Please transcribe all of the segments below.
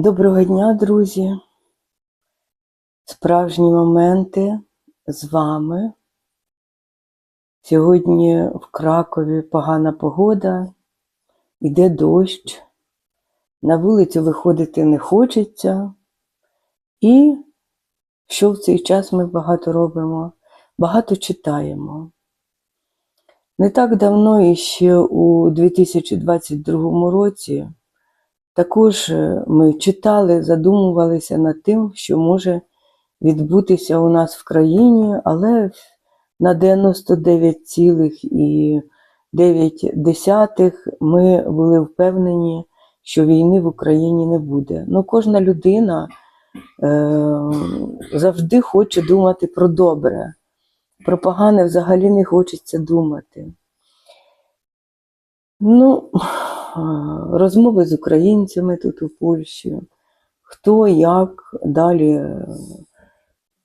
Доброго дня, друзі. Справжні моменти з вами. Сьогодні в Кракові погана погода, іде дощ, на вулицю виходити не хочеться. І що в цей час ми багато робимо? Багато читаємо. Не так давно, іще у 2022 році, також е, ми читали, задумувалися над тим, що може відбутися у нас в країні, але на 99,9 ми були впевнені, що війни в Україні не буде. Ну, кожна людина е, завжди хоче думати про добре. Про погане взагалі не хочеться думати. Ну, розмови з українцями тут у Польщі, хто як далі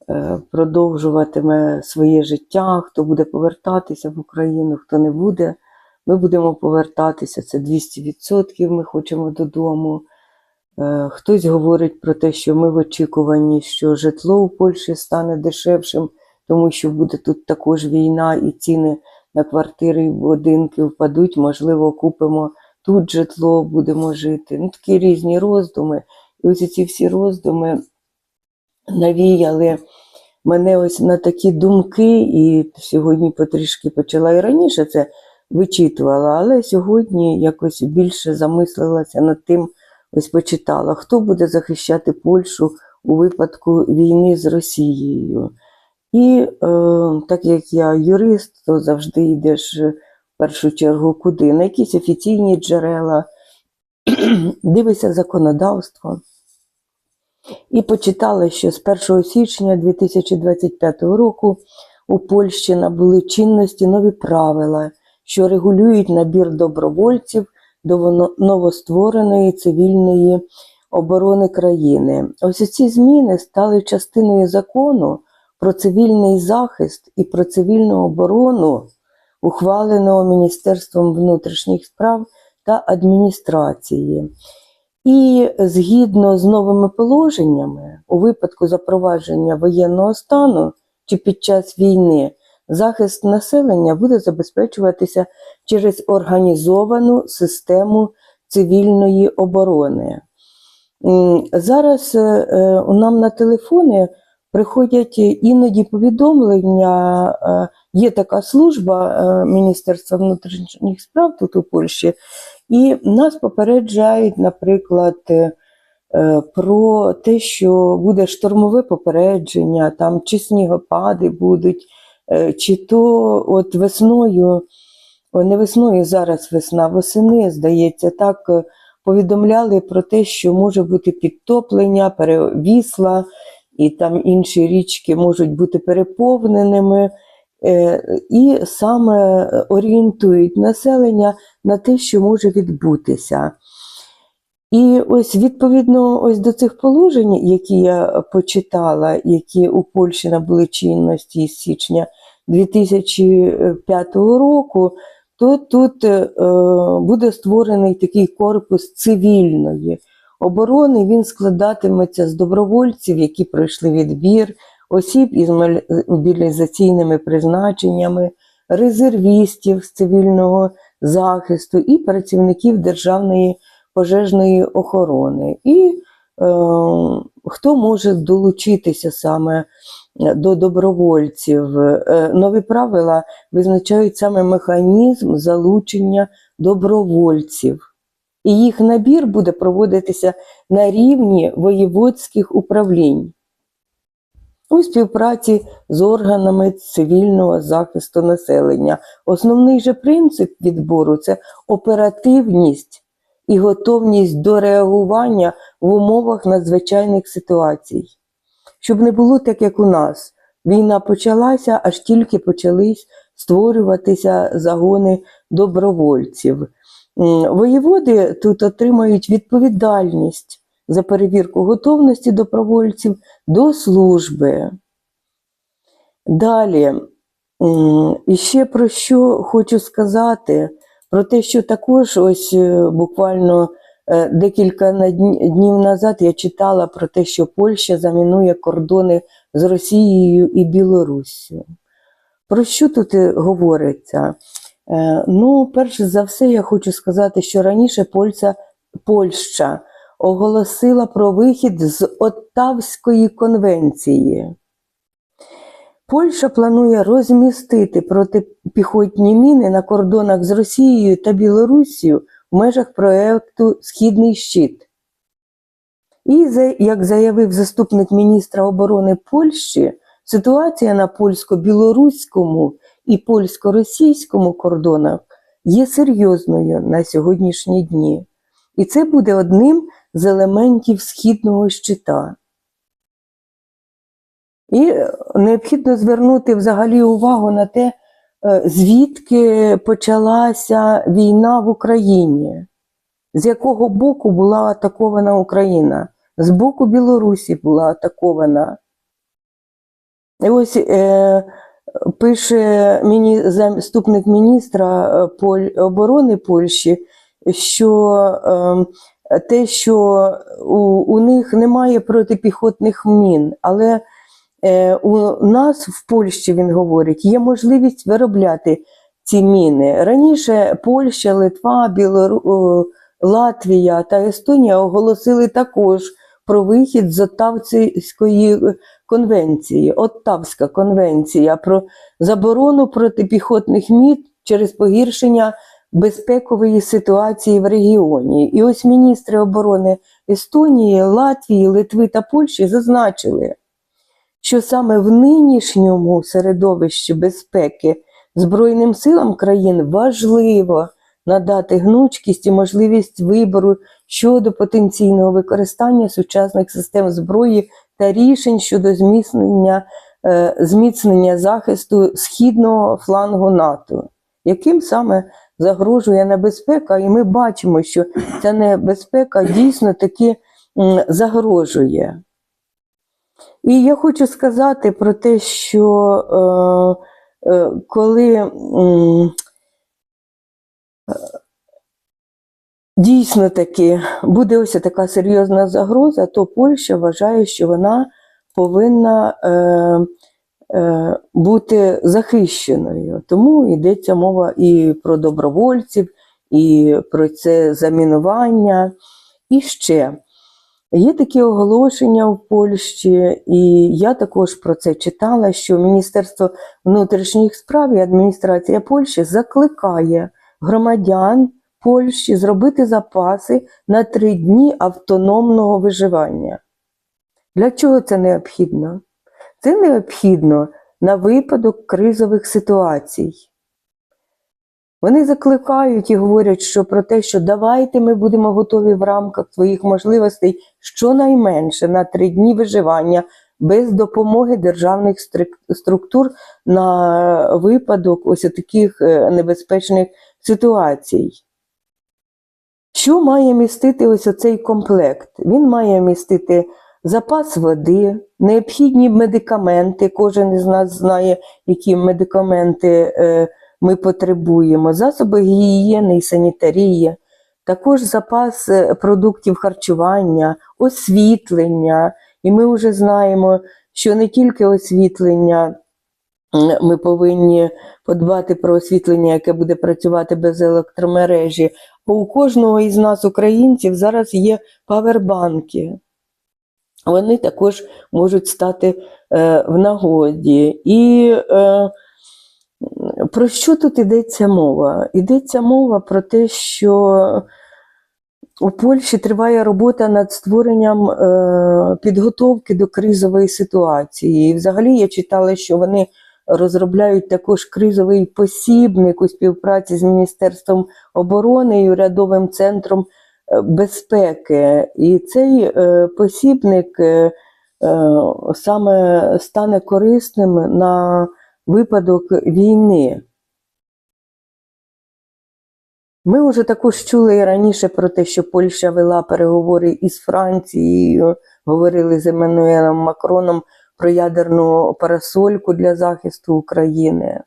е, продовжуватиме своє життя, хто буде повертатися в Україну, хто не буде. Ми будемо повертатися, це 200%, ми хочемо додому. Е, Хтось говорить про те, що ми в очікуванні, що житло у Польщі стане дешевшим, тому що буде тут також війна і ціни на квартири і будинки впадуть, можливо, купимо тут житло, будемо жити. Ну, такі різні роздуми. І ось ці всі роздуми навіяли мене ось на такі думки, і сьогодні потрішки почала і раніше це вичитувала, але сьогодні якось більше замислилася над тим, ось почитала, хто буде захищати Польщу у випадку війни з Росією. І е, так як я юрист, то завжди йдеш першу чергу куди? На якісь офіційні джерела, дивишся законодавство. І почитала, що з 1 січня 2025 року у Польщі набули чинності нові правила, що регулюють набір добровольців до новоствореної цивільної оборони країни. Ось ці зміни стали частиною закону про цивільний захист і про цивільну оборону, ухваленого Міністерством внутрішніх справ та адміністрації. І згідно з новими положеннями, у випадку запровадження воєнного стану чи під час війни, захист населення буде забезпечуватися через організовану систему цивільної оборони. Зараз е, е, нам на телефони приходять іноді повідомлення. е, Є така служба е, Міністерства внутрішніх справ тут у Польщі, і нас попереджають, наприклад, е, е, про те, що буде штормове попередження, там чи снігопади будуть, е, чи то от весною, не весною, зараз весна, восени, здається, так е, повідомляли про те, що може бути підтоплення, перевісла, і там інші річки можуть бути переповненими. Е, І саме орієнтують населення на те, що може відбутися. І ось відповідно ось до цих положень, які я почитала, які у Польщі набули чинності з січня 2005 року, то тут е, буде створений такий корпус цивільної оборони. Він складатиметься з добровольців, які пройшли відбір, осіб із мобілізаційними призначеннями, резервістів з цивільного захисту і працівників державної пожежної охорони. І е, хто може долучитися саме до добровольців? Е, нові правила визначають саме механізм залучення добровольців. І їх набір буде проводитися на рівні воєводських управлінь у співпраці з органами цивільного захисту населення. Основний же принцип відбору це оперативність і готовність до реагування в умовах надзвичайних ситуацій. Щоб не було так, як у нас. Війна почалася, аж тільки почались створюватися загони добровольців. Воєводи тут отримають відповідальність за перевірку готовності добровольців до служби. Далі, і ще про що хочу сказати: про те, що також ось е, буквально е, декілька днів назад я читала про те, що Польща замінує кордони з Росією і Білоруссю. Про що тут говориться? Е, Ну, перш за все, я хочу сказати, що раніше Польща, Польща оголосила про вихід з Оттавської конвенції. Польща планує розмістити протипіхотні міни на кордонах з Росією та Білоруссю в межах проєкту Східний щит. І, як заявив заступник міністра оборони Польщі, ситуація на польсько-білоруському і польсько-російському кордонах є серйозною на сьогоднішні дні. І це буде одним з елементів східного щита. І необхідно звернути взагалі увагу на те, е, звідки почалася війна в Україні, з якого боку була атакована Україна. З боку Білорусі була атакована. І ось е, пише міні, заступник міністра е, оборони Польщі, що е, те, що у, у них немає протипіхотних мін, але е, у нас в Польщі, він говорить, є можливість виробляти ці міни. Раніше Польща, Литва, Білору... Латвія та Естонія оголосили також про вихід з Оттавської конвенції. Оттавська конвенція про заборону протипіхотних мін через погіршення безпекової ситуації в регіоні. І ось міністри оборони Естонії, Латвії, Литви та Польщі зазначили, що саме в нинішньому середовищі безпеки Збройним силам країн важливо надати гнучкість і можливість вибору щодо потенційного використання сучасних систем зброї та рішень щодо зміцнення, е, зміцнення захисту східного флангу НАТО, яким саме загрожує небезпека, і ми бачимо, що ця небезпека дійсно таки загрожує. І я хочу сказати про те, що е, е, коли м, дійсно таки буде ось така серйозна загроза, то Польща вважає, що вона повинна е, е, бути захищеною. Тому йдеться мова і про добровольців, і про це замінування. І ще є такі оголошення в Польщі, і я також про це читала, що Міністерство внутрішніх справ і адміністрація Польщі закликає громадян Польщі зробити запаси на три дні автономного виживання. Для чого це необхідно? Це необхідно на випадок кризових ситуацій. Вони закликають і говорять, що про те, що давайте ми будемо готові в рамках своїх можливостей щонайменше на три дні виживання без допомоги державних структур на випадок ось таких е, небезпечних ситуацій. Що має містити ось оцей комплект? Він має містити запас води, необхідні медикаменти. Кожен із нас знає, які медикаменти е, ми потребуємо, засоби гігієни і санітарії, також запас е, продуктів харчування, освітлення. І ми вже знаємо, що не тільки освітлення. Ми повинні подбати про освітлення, яке буде працювати без електромережі. А у кожного із нас, українців, зараз є павербанки. Вони також можуть стати е, в нагоді. І е, про що тут йдеться мова? Йдеться мова про те, що у Польщі триває робота над створенням е, підготовки до кризової ситуації. І взагалі я читала, що вони розробляють також кризовий посібник у співпраці з Міністерством оборони і урядовим центром е, безпеки. І цей е, посібник е, саме стане корисним на випадок війни. Ми вже також чули раніше про те, що Польща вела переговори із Францією, говорили з Еммануелем Макроном про ядерну парасольку для захисту України.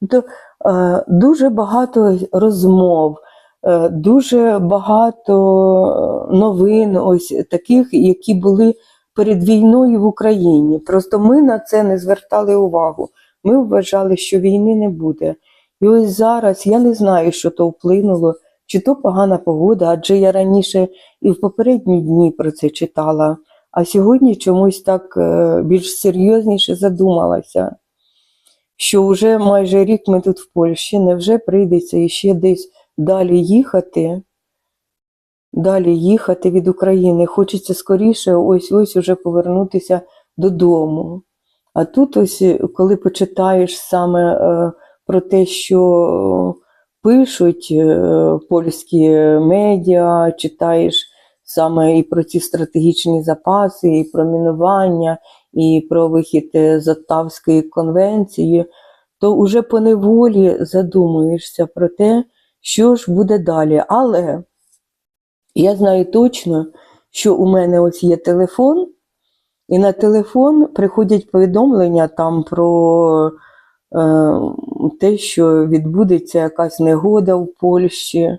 Тобто е, дуже багато розмов, е, дуже багато новин, ось таких, які були перед війною в Україні. Просто ми на це не звертали увагу. Ми вважали, що війни не буде. І ось зараз я не знаю, що то вплинуло, чи то погана погода, адже я раніше і в попередні дні про це читала, а сьогодні чомусь так е, більш серйозніше задумалася, що вже майже рік ми тут в Польщі, невже прийдеться іще десь далі їхати, далі їхати від України. Хочеться скоріше ось ось уже повернутися додому. А тут ось, е, коли почитаєш саме е, про те, що пишуть польські медіа, читаєш саме і про ці стратегічні запаси, і про мінування, і про вихід е, з Оттавської конвенції, то вже поневолі задумуєшся про те, що ж буде далі. Але я знаю точно, що у мене ось є телефон, і на телефон приходять повідомлення там про е, те, що відбудеться якась негода в Польщі.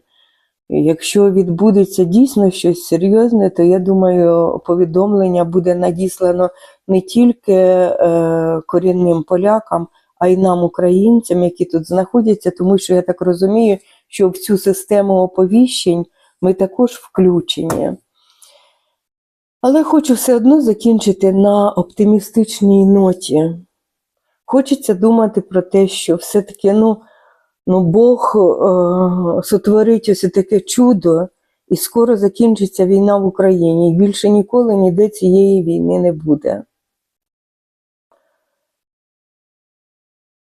Якщо відбудеться дійсно щось серйозне, то я думаю, повідомлення буде надіслано не тільки е, корінним полякам, а й нам, українцям, які тут знаходяться, тому що я так розумію, що в цю систему оповіщень ми також включені. Але хочу все одно закінчити на оптимістичній ноті. Хочеться думати про те, що все-таки ну, ну, Бог е, сотворить ось таке чудо, і скоро закінчиться війна в Україні, і більше ніколи ніде цієї війни не буде.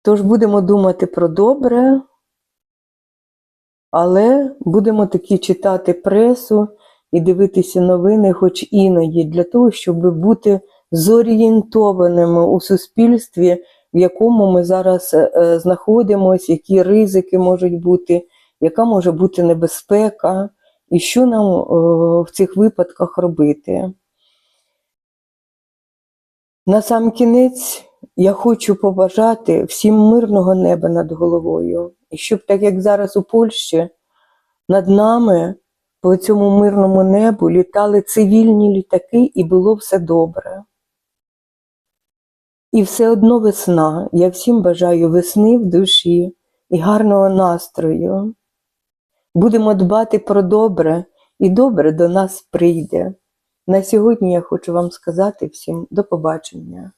Тож будемо думати про добре, але будемо таки читати пресу і дивитися новини, хоч іноді, для того, щоб бути зорієнтованими у суспільстві, в якому ми зараз е, знаходимося, які ризики можуть бути, яка може бути небезпека, і що нам е, в цих випадках робити. На сам кінець я хочу побажати всім мирного неба над головою, і щоб так як зараз у Польщі над нами по цьому мирному небу літали цивільні літаки, і було все добре. І все одно весна. Я всім бажаю весни в душі і гарного настрою. Будемо дбати про добре, і добре до нас прийде. На сьогодні я хочу вам сказати всім до побачення.